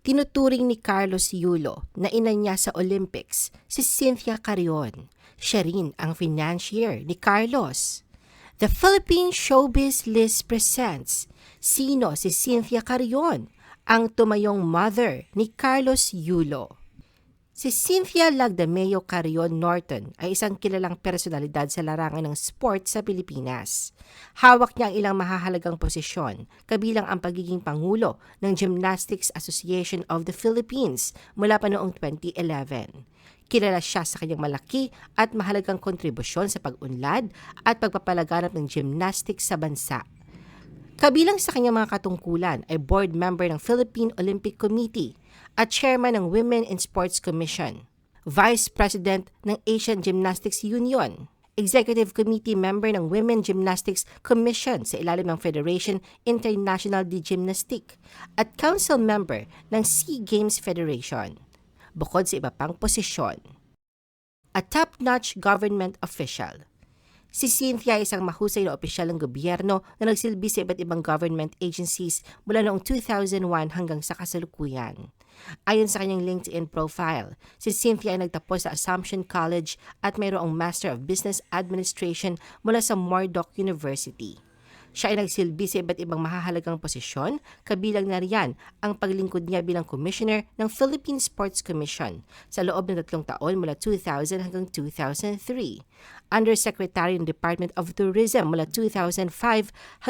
Tinuturing ni Carlos Yulo na ina niya sa Olympics si Cynthia Carion. Siya rin ang financier ni Carlos. The Philippine Showbiz List presents Sino si Cynthia Carion, ang tumayong mother ni Carlos Yulo. Si Cynthia Lagdameo Carion Norton ay isang kilalang personalidad sa larangan ng sport sa Pilipinas. Hawak niya ang ilang mahahalagang posisyon, kabilang ang pagiging Pangulo ng Gymnastics Association of the Philippines mula pa noong 2011. Kilala siya sa kanyang malaki at mahalagang kontribusyon sa pag-unlad at pagpapalaganap ng gymnastics sa bansa. Kabilang sa kanyang mga katungkulan ay board member ng Philippine Olympic Committee at chairman ng Women in Sports Commission, vice president ng Asian Gymnastics Union, executive committee member ng Women Gymnastics Commission sa ilalim ng Federation International de Gymnastique at council member ng SEA Games Federation, bukod sa iba pang posisyon. A top-notch government official – Si Cynthia ay isang mahusay na opisyal ng gobyerno na nagsilbi sa iba't ibang government agencies mula noong 2001 hanggang sa kasalukuyan. Ayon sa kanyang LinkedIn profile, si Cynthia ay nagtapos sa Assumption College at mayroong Master of Business Administration mula sa Murdoch University. Siya ay nagsilbi sa iba't ibang mahahalagang posisyon, kabilang na riyan ang paglingkod niya bilang Commissioner ng Philippine Sports Commission sa loob ng tatlong taon mula 2000 hanggang 2003, Undersecretary ng Department of Tourism mula 2005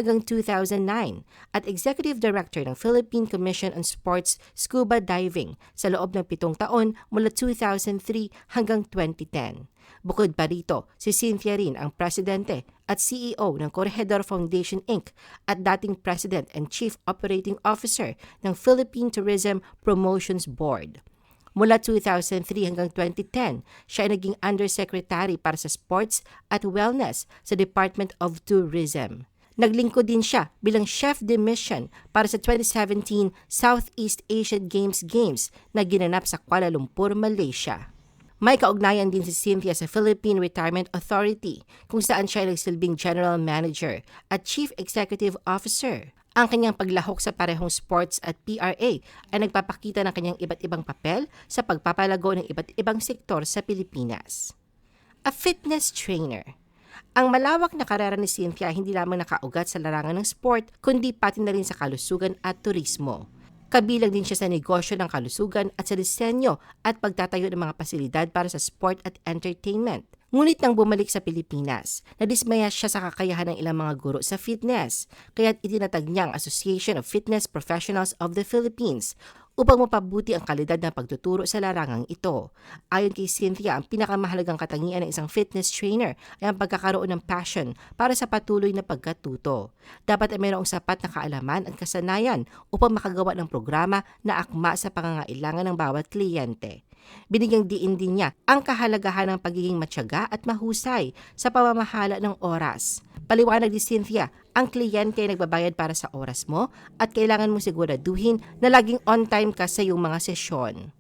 hanggang 2009, at Executive Director ng Philippine Commission on Sports Scuba Diving sa loob ng pitong taon mula 2003 hanggang 2010. Bukod pa rito, si Cynthia rin ang presidente at CEO ng Corregidor Foundation Inc. at dating President and Chief Operating Officer ng Philippine Tourism Promotions Board. Mula 2003 hanggang 2010, siya ay naging Undersecretary para sa Sports at Wellness sa Department of Tourism. Naglingkod din siya bilang Chef de Mission para sa 2017 Southeast Asian Games Games na ginanap sa Kuala Lumpur, Malaysia. May kaugnayan din si Cynthia sa Philippine Retirement Authority kung saan siya ay nagsilbing General Manager at Chief Executive Officer. Ang kanyang paglahok sa parehong sports at PRA ay nagpapakita ng kanyang iba't ibang papel sa pagpapalago ng iba't ibang sektor sa Pilipinas. A fitness trainer ang malawak na karera ni Cynthia hindi lamang nakaugat sa larangan ng sport, kundi pati na rin sa kalusugan at turismo. Kabilang din siya sa negosyo ng kalusugan at sa disenyo at pagtatayo ng mga pasilidad para sa sport at entertainment. Ngunit nang bumalik sa Pilipinas, nadismaya siya sa kakayahan ng ilang mga guro sa fitness, kaya't itinatag niya ang Association of Fitness Professionals of the Philippines upang mapabuti ang kalidad ng pagtuturo sa larangang ito. Ayon kay Cynthia, ang pinakamahalagang katangian ng isang fitness trainer ay ang pagkakaroon ng passion para sa patuloy na pagkatuto. Dapat ay mayroong sapat na kaalaman at kasanayan upang makagawa ng programa na akma sa pangangailangan ng bawat kliyente. Binigyang diin din niya ang kahalagahan ng pagiging matyaga at mahusay sa pamamahala ng oras. Paliwanag ni Cynthia, ang kliyente ay nagbabayad para sa oras mo at kailangan mo siguraduhin na laging on time ka sa iyong mga sesyon.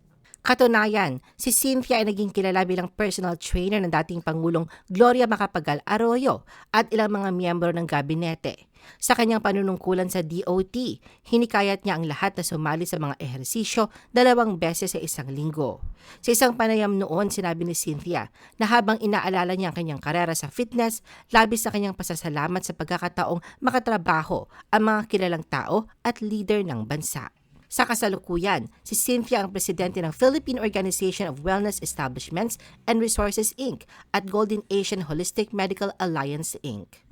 Katunayan, si Cynthia ay naging kilala bilang personal trainer ng dating Pangulong Gloria Macapagal Arroyo at ilang mga miyembro ng gabinete. Sa kanyang panunungkulan sa DOT, hinikayat niya ang lahat na sumali sa mga ehersisyo dalawang beses sa isang linggo. Sa isang panayam noon, sinabi ni Cynthia na habang inaalala niya ang kanyang karera sa fitness, labis na kanyang pasasalamat sa pagkakataong makatrabaho ang mga kilalang tao at leader ng bansa. Sa kasalukuyan, si Cynthia ang presidente ng Philippine Organization of Wellness Establishments and Resources Inc. at Golden Asian Holistic Medical Alliance Inc.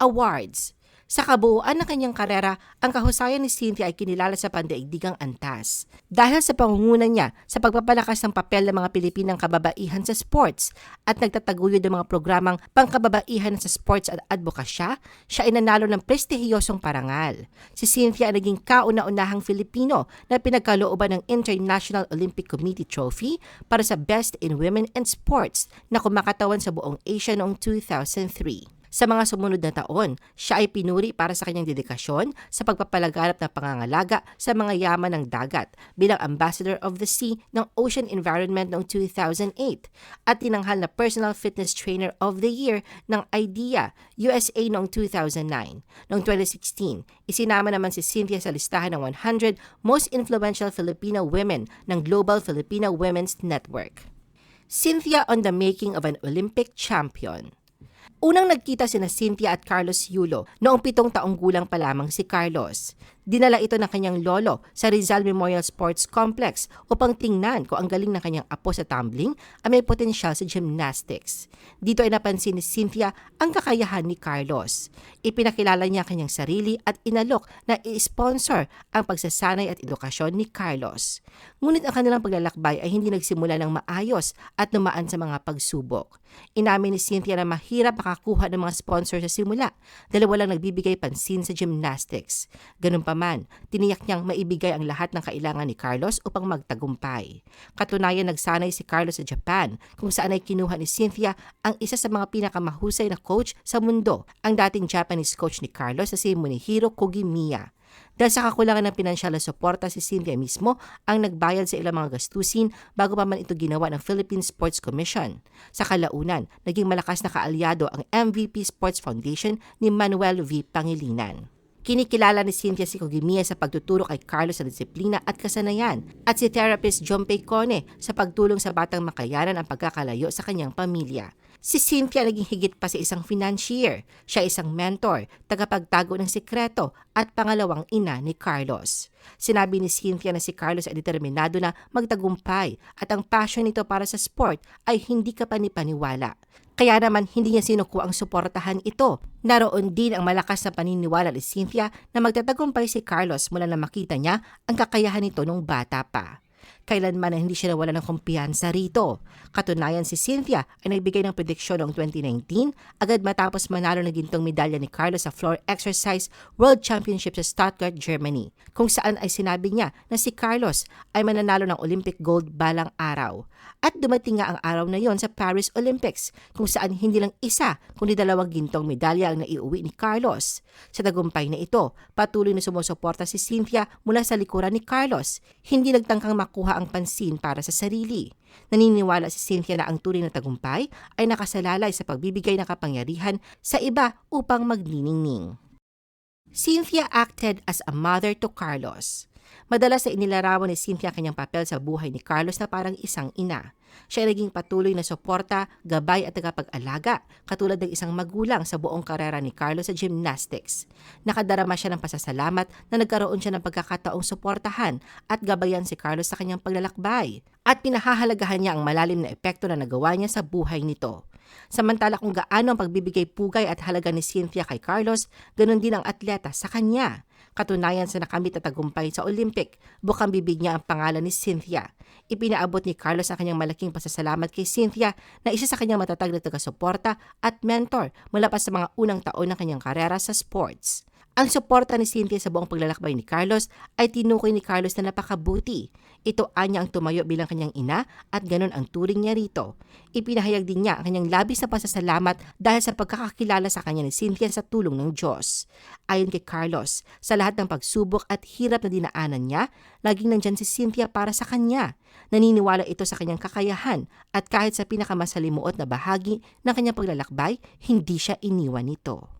Awards sa kabuuan ng kanyang karera, ang kahusayan ni Cynthia ay kinilala sa pandaigdigang antas. Dahil sa pangunguna niya sa pagpapalakas ng papel ng mga Pilipinang kababaihan sa sports at nagtataguyod ng mga programang pangkababaihan sa sports at advokasya, siya ay nanalo ng prestihiyosong parangal. Si Cynthia ay naging kauna-unahang Filipino na pinagkalooban ng International Olympic Committee Trophy para sa Best in Women and Sports na kumakatawan sa buong Asia noong 2003. Sa mga sumunod na taon, siya ay pinuri para sa kanyang dedikasyon sa pagpapalaganap ng pangangalaga sa mga yaman ng dagat bilang Ambassador of the Sea ng Ocean Environment noong 2008 at tinanghal na Personal Fitness Trainer of the Year ng IDEA USA noong 2009. Noong 2016, isinama naman si Cynthia sa listahan ng 100 Most Influential Filipino Women ng Global Filipino Women's Network. Cynthia on the making of an Olympic champion. Unang nagkita sina Cynthia at Carlos Yulo noong pitong taong gulang pa lamang si Carlos. Dinala ito ng kanyang lolo sa Rizal Memorial Sports Complex upang tingnan kung ang galing ng kanyang apo sa tumbling ay may potensyal sa gymnastics. Dito ay napansin ni Cynthia ang kakayahan ni Carlos. Ipinakilala niya ang kanyang sarili at inalok na i-sponsor ang pagsasanay at edukasyon ni Carlos. Ngunit ang kanilang paglalakbay ay hindi nagsimula ng maayos at numaan sa mga pagsubok. Inamin ni Cynthia na mahirap makakuha ng mga sponsor sa simula dahil walang nagbibigay pansin sa gymnastics. Ganun pa man, tiniyak niyang maibigay ang lahat ng kailangan ni Carlos upang magtagumpay. Katunayan nagsanay si Carlos sa Japan kung saan ay kinuha ni Cynthia ang isa sa mga pinakamahusay na coach sa mundo, ang dating Japanese coach ni Carlos na si Munihiro Kogimiya. Dahil sa kakulangan ng pinansyal na suporta si Cynthia mismo ang nagbayad sa ilang mga gastusin bago pa man ito ginawa ng Philippine Sports Commission. Sa kalaunan, naging malakas na kaalyado ang MVP Sports Foundation ni Manuel V. Pangilinan. Kinikilala ni Cynthia si Kogimiya sa pagtuturo kay Carlos sa disiplina at kasanayan at si therapist John Paycone sa pagtulong sa batang makayanan ang pagkakalayo sa kanyang pamilya. Si Cynthia naging higit pa sa isang financier. Siya isang mentor, tagapagtago ng sikreto at pangalawang ina ni Carlos. Sinabi ni Cynthia na si Carlos ay determinado na magtagumpay at ang passion nito para sa sport ay hindi ka panipaniwala. Kaya naman hindi niya sinuko ang suportahan ito. Naroon din ang malakas na paniniwala ni Cynthia na magtatagumpay si Carlos mula na makita niya ang kakayahan nito nung bata pa kailanman na hindi siya nawala ng kumpiyansa rito. Katunayan si Cynthia ay nagbigay ng prediksyon noong 2019 agad matapos manalo ng gintong medalya ni Carlos sa floor exercise World Championship sa Stuttgart, Germany, kung saan ay sinabi niya na si Carlos ay mananalo ng Olympic gold balang araw. At dumating nga ang araw na yon sa Paris Olympics kung saan hindi lang isa kundi dalawang gintong medalya ang naiuwi ni Carlos. Sa tagumpay na ito, patuloy na sumusuporta si Cynthia mula sa likuran ni Carlos. Hindi nagtangkang makuha ang pansin para sa sarili. Naniniwala si Cynthia na ang tunay na tagumpay ay nakasalalay sa pagbibigay ng kapangyarihan sa iba upang magniningning. Cynthia acted as a mother to Carlos. Madalas sa inilarawan ni Cynthia kanyang papel sa buhay ni Carlos na parang isang ina. Siya ay naging patuloy na suporta, gabay at tagapag-alaga, katulad ng isang magulang sa buong karera ni Carlos sa gymnastics. Nakadarama siya ng pasasalamat na nagkaroon siya ng pagkakataong suportahan at gabayan si Carlos sa kanyang paglalakbay. At pinahahalagahan niya ang malalim na epekto na nagawa niya sa buhay nito. Samantala kung gaano ang pagbibigay pugay at halaga ni Cynthia kay Carlos, ganun din ang atleta sa kanya. Katunayan sa nakamit at tagumpay sa Olympic, bukang bibig niya ang pangalan ni Cynthia. Ipinaabot ni Carlos ang kanyang malaking pasasalamat kay Cynthia na isa sa kanyang matatag na taga-suporta at mentor mula pa sa mga unang taon ng kanyang karera sa sports. Ang suporta ni Cynthia sa buong paglalakbay ni Carlos ay tinukoy ni Carlos na napakabuti. Ito anya ang tumayo bilang kanyang ina at ganun ang turing niya rito. Ipinahayag din niya ang kanyang labis na pasasalamat dahil sa pagkakakilala sa kanya ni Cynthia sa tulong ng Diyos. Ayon kay Carlos, sa lahat ng pagsubok at hirap na dinaanan niya, laging nandyan si Cynthia para sa kanya. Naniniwala ito sa kanyang kakayahan at kahit sa pinakamasalimuot na bahagi ng kanyang paglalakbay, hindi siya iniwan nito.